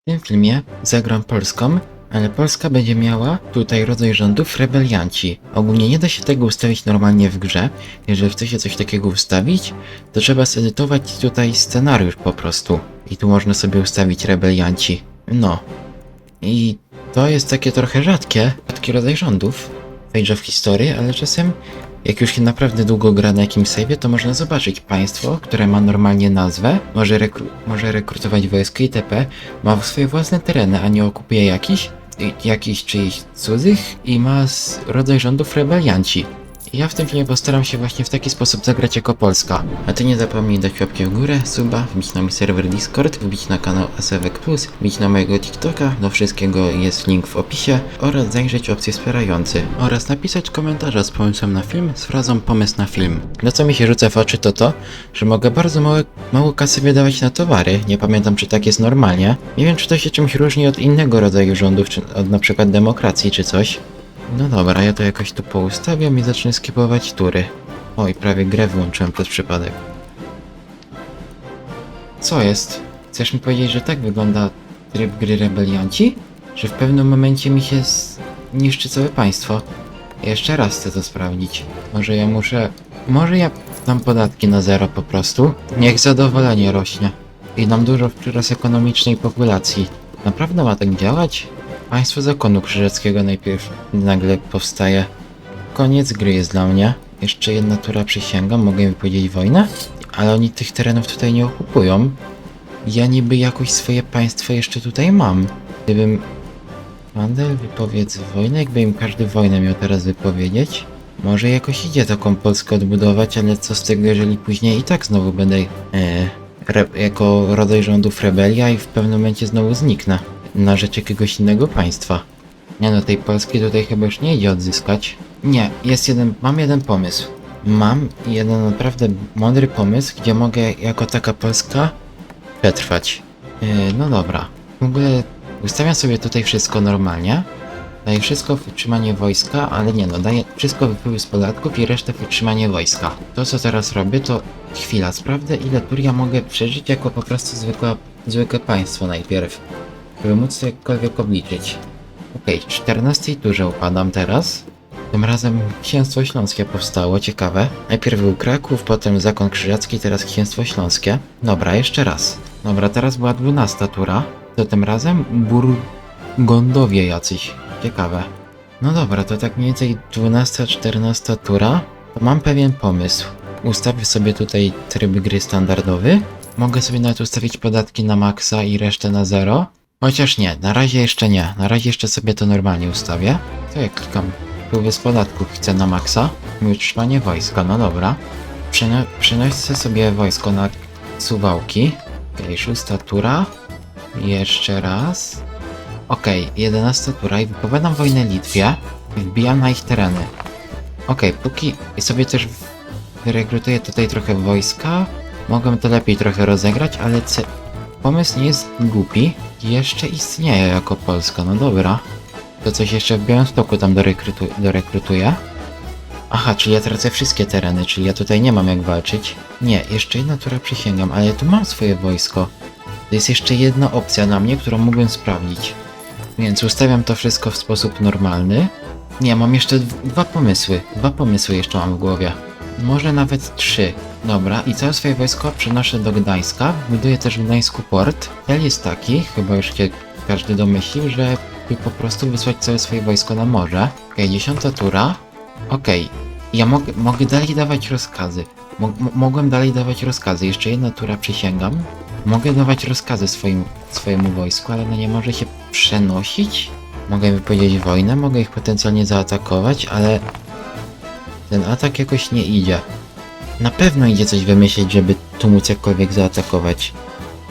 W tym filmie zagram Polską, ale Polska będzie miała tutaj rodzaj rządów rebelianci. Ogólnie nie da się tego ustawić normalnie w grze. Jeżeli chce się coś takiego ustawić, to trzeba zedytować tutaj scenariusz po prostu. I tu można sobie ustawić rebelianci. No. I to jest takie trochę rzadkie, rzadki rodzaj rządów Age of History, ale czasem jak już się naprawdę długo gra na jakimś save'ie, to można zobaczyć państwo, które ma normalnie nazwę, może, rekru może rekrutować wojska itp., ma swoje własne tereny, a nie okupuje jakiś, jakiś czyjś cudzych i ma rodzaj rządów rebelianci. Ja w tym filmie postaram się właśnie w taki sposób zagrać jako Polska. A ty nie zapomnij dać łapki w górę, suba, wbić na mój serwer Discord, wbić na kanał Asewek Plus, wbić na mojego TikToka, do wszystkiego jest link w opisie oraz zajrzeć opcje wspierający oraz napisać komentarza z pomysłem na film z frazą pomysł na film. No co mi się rzuca w oczy to to, że mogę bardzo małe, mało kasy wydawać na towary, nie pamiętam czy tak jest normalnie. Nie wiem czy to się czymś różni od innego rodzaju rządów, czy od na przykład demokracji czy coś. No dobra, ja to jakoś tu poustawiam i zacznę skipować tury. Oj, prawie grę wyłączyłem przez przypadek. Co jest? Chcesz mi powiedzieć, że tak wygląda tryb gry rebelianci? Że w pewnym momencie mi się z... niszczy całe państwo? Jeszcze raz chcę to sprawdzić. Może ja muszę... Może ja dam podatki na zero po prostu? Niech zadowolenie rośnie. I dam dużo w przyrost ekonomicznej populacji. Naprawdę ma tak działać? Państwo zakonu krzyżackiego najpierw nagle powstaje. Koniec gry jest dla mnie. Jeszcze jedna tura przysięgam, mogę wypowiedzieć wojnę? Ale oni tych terenów tutaj nie okupują. Ja niby jakoś swoje państwo jeszcze tutaj mam. Gdybym... Mandel wypowiedz wojnę, jakby im każdy wojnę miał teraz wypowiedzieć. Może jakoś idzie taką Polskę odbudować, ale co z tego, jeżeli później i tak znowu będę e, jako rodzaj rządów rebelia i w pewnym momencie znowu zniknę na rzecz jakiegoś innego państwa. Nie no, tej Polski tutaj chyba już nie idzie odzyskać. Nie, jest jeden, mam jeden pomysł. Mam jeden naprawdę mądry pomysł, gdzie mogę jako taka Polska przetrwać. Yy, no dobra. W ogóle ustawiam sobie tutaj wszystko normalnie. Daję wszystko w utrzymanie wojska, ale nie no, daję wszystko wypływy z podatków i resztę w utrzymanie wojska. To co teraz robię to chwila, sprawdzę ile tur ja mogę przeżyć jako po prostu zwykłe, zwykłe państwo najpierw. Żeby móc jakkolwiek obliczyć. Okej, w 14 turze upadam teraz. Tym razem Księstwo Śląskie powstało, ciekawe. Najpierw był Kraków, potem Zakon Krzyżacki, teraz Księstwo Śląskie. Dobra, jeszcze raz. Dobra, teraz była 12 tura. To tym razem Burgondowie jacyś. Ciekawe. No dobra, to tak mniej więcej 12-14 tura. To mam pewien pomysł. Ustawię sobie tutaj tryb gry standardowy. Mogę sobie nawet ustawić podatki na maksa i resztę na zero. Chociaż nie, na razie jeszcze nie. Na razie jeszcze sobie to normalnie ustawię. To jak klikam wpływy z podatków chcę na maksa. I utrzymanie wojska, no dobra. Przeno przenoszę sobie wojsko na suwałki. Okej, szósta tura. Jeszcze raz. Okej, jedenasta tura i wypowiadam wojnę Litwie. Wbijam na ich tereny. Okej, póki... I sobie też wyrekrutuję tutaj trochę wojska. Mogę to lepiej trochę rozegrać, ale pomysł nie jest głupi. Jeszcze istnieje jako Polska, no dobra. To coś jeszcze w Białymstoku tam dorekrutu dorekrutuję. Aha, czyli ja tracę wszystkie tereny, czyli ja tutaj nie mam jak walczyć. Nie, jeszcze jedna tura przysięgam, ale ja tu mam swoje wojsko. To jest jeszcze jedna opcja na mnie, którą mógłbym sprawdzić. Więc ustawiam to wszystko w sposób normalny. Nie, mam jeszcze dwa pomysły. Dwa pomysły jeszcze mam w głowie. Może nawet trzy. Dobra, i całe swoje wojsko przenoszę do Gdańska. Buduję też w Gdańsku port. Cel jest taki, chyba już się każdy domyślił, że po prostu wysłać całe swoje wojsko na morze. Okej, dziesiąta tura. Okej, ja mogę, mogę dalej dawać rozkazy. Mo mo- mogłem dalej dawać rozkazy. Jeszcze jedna tura przysięgam. Mogę dawać rozkazy swoim, swojemu wojsku, ale no nie może się przenosić. Mogę wypowiedzieć wojnę, mogę ich potencjalnie zaatakować, ale ten atak jakoś nie idzie. Na pewno idzie coś wymyślić, żeby tu móc jakkolwiek zaatakować.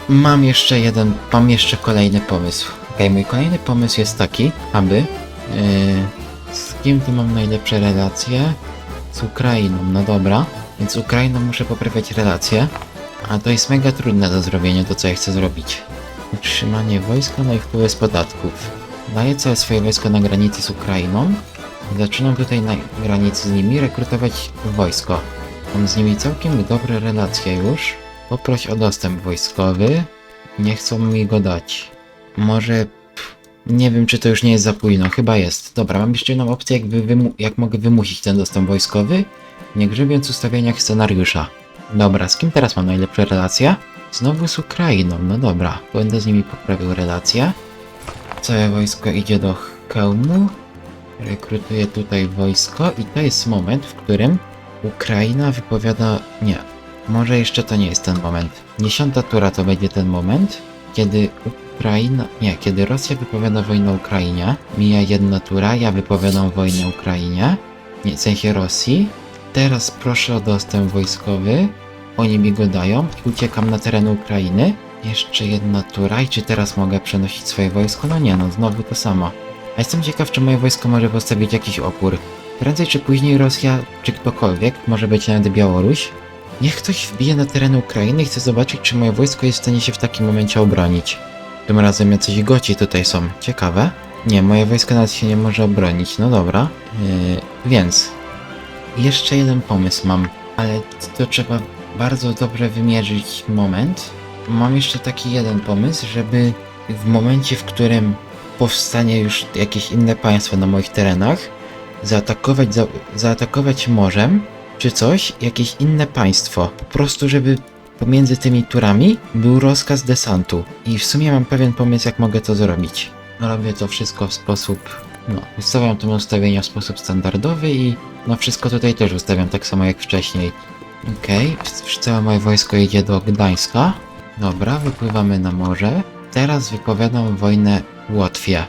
Mam jeszcze jeden, mam jeszcze kolejny pomysł. Okej, mój kolejny pomysł jest taki, aby... Yy, z kim tu mam najlepsze relacje? Z Ukrainą, no dobra. Więc z Ukrainą muszę poprawiać relacje. A to jest mega trudne do zrobienia, to co ja chcę zrobić. Utrzymanie wojska, no i wpływy z podatków. Daję całe swoje wojsko na granicy z Ukrainą. Zaczynam tutaj na granicy z nimi rekrutować wojsko. Mam z nimi całkiem dobre relacje już. Poproś o dostęp wojskowy. Nie chcą mi go dać. może... Pff, nie wiem, czy to już nie jest za późno. Chyba jest. Dobra, mam jeszcze jedną opcję, jak, wymu- jak mogę wymusić ten dostęp wojskowy. Nie grzebiąc ustawieniach scenariusza. Dobra, z kim teraz mam najlepsze relacje? Znowu z Ukrainą, no dobra. Będę z nimi poprawił relacje. Całe wojsko idzie do hełmu. Rekrutuję tutaj wojsko i to jest moment, w którym Ukraina wypowiada... Nie, może jeszcze to nie jest ten moment. Dziesiąta tura to będzie ten moment, kiedy Ukraina... Nie, kiedy Rosja wypowiada wojnę Ukrainie. Mija jedna tura, ja wypowiadam wojnę Ukrainie. Nie, w sensie Rosji. Teraz proszę o dostęp wojskowy. Oni mi go dają i uciekam na teren Ukrainy. Jeszcze jedna tura i czy teraz mogę przenosić swoje wojsko? No nie no, znowu to samo. Jestem ciekaw, czy moje wojsko może postawić jakiś opór. Prędzej czy później Rosja, czy ktokolwiek, może być nawet Białoruś, niech ktoś wbije na teren Ukrainy i chce zobaczyć, czy moje wojsko jest w stanie się w takim momencie obronić. Tym razem jacyś goci tutaj są. Ciekawe. Nie, moje wojsko nawet się nie może obronić. No dobra. Yy, więc jeszcze jeden pomysł mam, ale to trzeba bardzo dobrze wymierzyć moment. Mam jeszcze taki jeden pomysł, żeby w momencie, w którym powstanie już jakieś inne państwo na moich terenach, zaatakować, za, zaatakować morzem, czy coś, jakieś inne państwo. Po prostu, żeby pomiędzy tymi turami był rozkaz desantu. I w sumie mam pewien pomysł, jak mogę to zrobić. Robię to wszystko w sposób, no, ustawiam to ustawienia w sposób standardowy i no wszystko tutaj też ustawiam tak samo jak wcześniej. Okej, okay. całe moje wojsko idzie do Gdańska. Dobra, wypływamy na morze. Teraz wypowiadam wojnę Łotwie.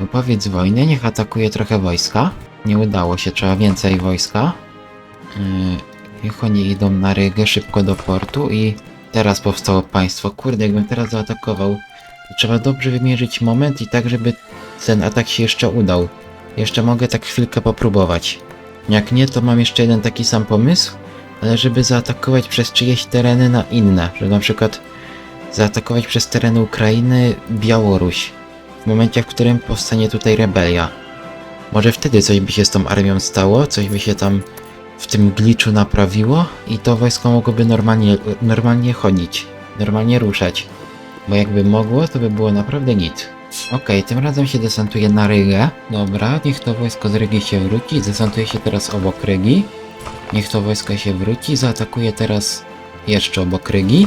Wypowiedz wojny, niech atakuje trochę wojska. Nie udało się, trzeba więcej wojska. Yy, niech oni idą na Rygę szybko do portu i teraz powstało państwo. Kurde, jakbym teraz zaatakował, to trzeba dobrze wymierzyć moment i tak, żeby ten atak się jeszcze udał. Jeszcze mogę tak chwilkę popróbować. Jak nie, to mam jeszcze jeden taki sam pomysł, ale żeby zaatakować przez czyjeś tereny na inne, że na przykład zaatakować przez tereny Ukrainy Białoruś, w momencie, w którym powstanie tutaj rebelia. Może wtedy coś by się z tą armią stało, coś by się tam w tym gliczu naprawiło i to wojsko mogłoby normalnie, normalnie chodzić, normalnie ruszać. Bo jakby mogło, to by było naprawdę git. Okej, tym razem się desantuje na Rygę. Dobra, niech to wojsko z Rygi się wróci. Desantuje się teraz obok Rygi. Niech to wojsko się wróci. Zaatakuje teraz jeszcze obok Rygi.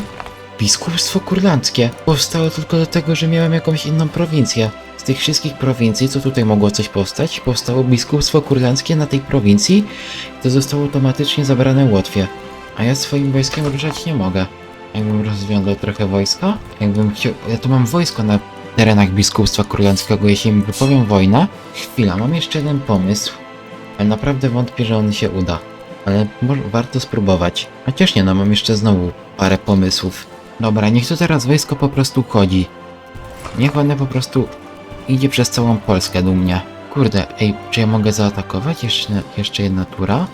Biskupstwo kurlandzkie powstało tylko dlatego, że miałem jakąś inną prowincję. Z tych wszystkich prowincji, co tutaj mogło coś powstać, powstało biskupstwo kurlandzkie na tej prowincji, to zostało automatycznie zabrane Łotwie. A ja swoim wojskiem ruszać nie mogę. Jakbym rozwiązał trochę wojska, jakbym chciał... Ja tu mam wojsko na terenach biskupstwa kurlandzkiego, jeśli im wypowiem wojnę. Chwila, mam jeszcze jeden pomysł, ale naprawdę wątpię, że on się uda. Ale warto spróbować. Chociaż nie no, mam jeszcze znowu parę pomysłów. Dobra, niech tu teraz wojsko po prostu chodzi. Niech one po prostu idzie przez całą Polskę do mnie. Kurde, ej, czy ja mogę zaatakować? Jeszcze, jeszcze jedna tura?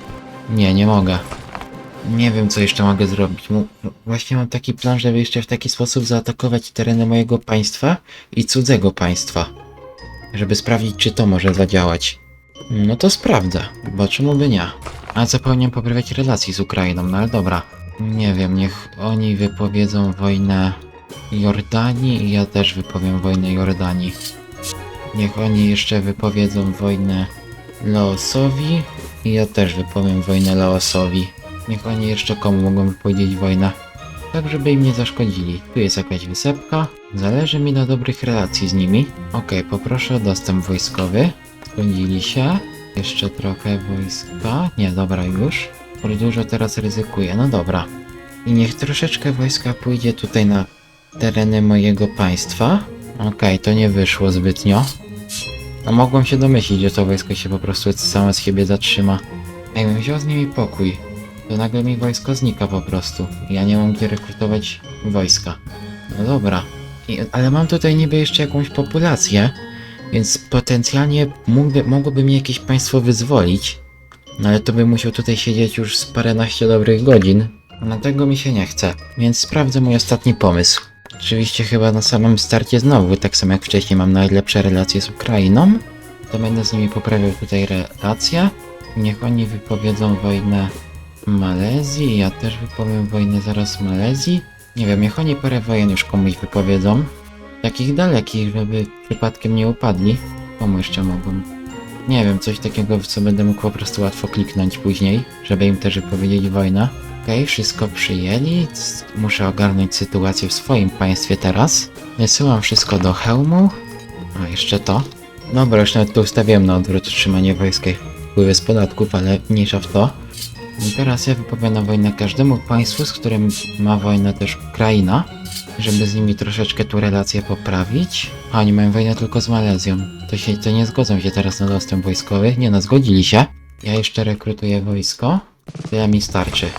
Nie, nie mogę. Nie wiem, co jeszcze mogę zrobić. Mu- Właśnie mam taki plan, żeby jeszcze w taki sposób zaatakować tereny mojego państwa i cudzego państwa. Żeby sprawdzić, czy to może zadziałać. No to sprawdzę, bo czemu by nie? A zapomniałem poprawiać relacji z Ukrainą, no ale dobra. Nie wiem, niech oni wypowiedzą wojnę Jordanii i ja też wypowiem wojnę Jordanii. Niech oni jeszcze wypowiedzą wojnę Laosowi i ja też wypowiem wojnę Laosowi. Niech oni jeszcze komu mogą wypowiedzieć wojnę. Tak, żeby im nie zaszkodzili. Tu jest jakaś wysepka. Zależy mi na dobrych relacji z nimi. Okej, poproszę o dostęp wojskowy. Zgodzili się. Jeszcze trochę wojska. Nie, dobra, już. For dużo teraz ryzykuję. No dobra. I niech troszeczkę wojska pójdzie tutaj na tereny mojego państwa. Okej, to nie wyszło zbytnio. No mogłem się domyślić, że to wojsko się po prostu samo z siebie zatrzyma. Jakbym wziął z nimi pokój, to nagle mi wojsko znika po prostu. Ja nie mam gdzie rekrutować wojska. No dobra. I, ale mam tutaj niby jeszcze jakąś populację, więc potencjalnie mógłby, mogłoby mi jakieś państwo wyzwolić. No ale to bym musiał tutaj siedzieć już z paręnaście dobrych godzin. Dlatego mi się nie chce, więc sprawdzę mój ostatni pomysł. Oczywiście chyba na samym starcie znowu, tak samo jak wcześniej mam najlepsze relacje z Ukrainą. To będę z nimi poprawiał tutaj relacje. Niech oni wypowiedzą wojnę Malezji, ja też wypowiem wojnę zaraz Malezji. Nie wiem, niech oni parę wojen już komuś wypowiedzą. takich dalekich, żeby przypadkiem nie upadli. Komu jeszcze mogą? Nie wiem, coś takiego, w co będę mógł po prostu łatwo kliknąć później, żeby im też powiedzieć wojnę. Okej, wszystko przyjęli. Muszę ogarnąć sytuację w swoim państwie teraz. Wysyłam wszystko do hełmu. A, jeszcze to. Dobra, już nawet tu ustawiłem na odwrót utrzymanie wojska wpływy z podatków, ale mniejsza w to. Teraz ja wypowiadam wojnę każdemu państwu, z którym ma wojnę też Ukraina, żeby z nimi troszeczkę tu relacje poprawić. A oni mają wojnę tylko z Malezją. To się to nie zgodzą się teraz na dostęp wojskowy. Nie no, zgodzili się. Ja jeszcze rekrutuję wojsko. Tyle mi starczy.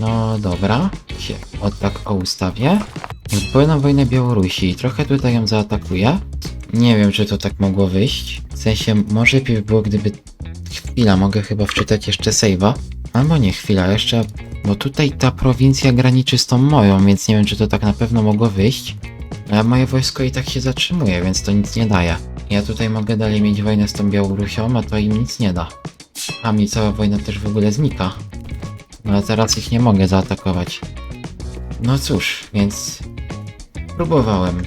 No dobra, się o tak o ustawię. Wypowiadam wojnę Białorusi. Trochę tutaj ją zaatakuję. Nie wiem, czy to tak mogło wyjść. W sensie, może by było, gdyby... Chwila, mogę chyba wczytać jeszcze save'a. Albo nie, chwila, jeszcze... Bo tutaj ta prowincja graniczy z tą moją, więc nie wiem, czy to tak na pewno mogło wyjść. Ale moje wojsko i tak się zatrzymuje, więc to nic nie daje. Ja tutaj mogę dalej mieć wojnę z tą Białorusią, a to im nic nie da. A mi cała wojna też w ogóle znika. No ale teraz ich nie mogę zaatakować. No cóż, więc próbowałem.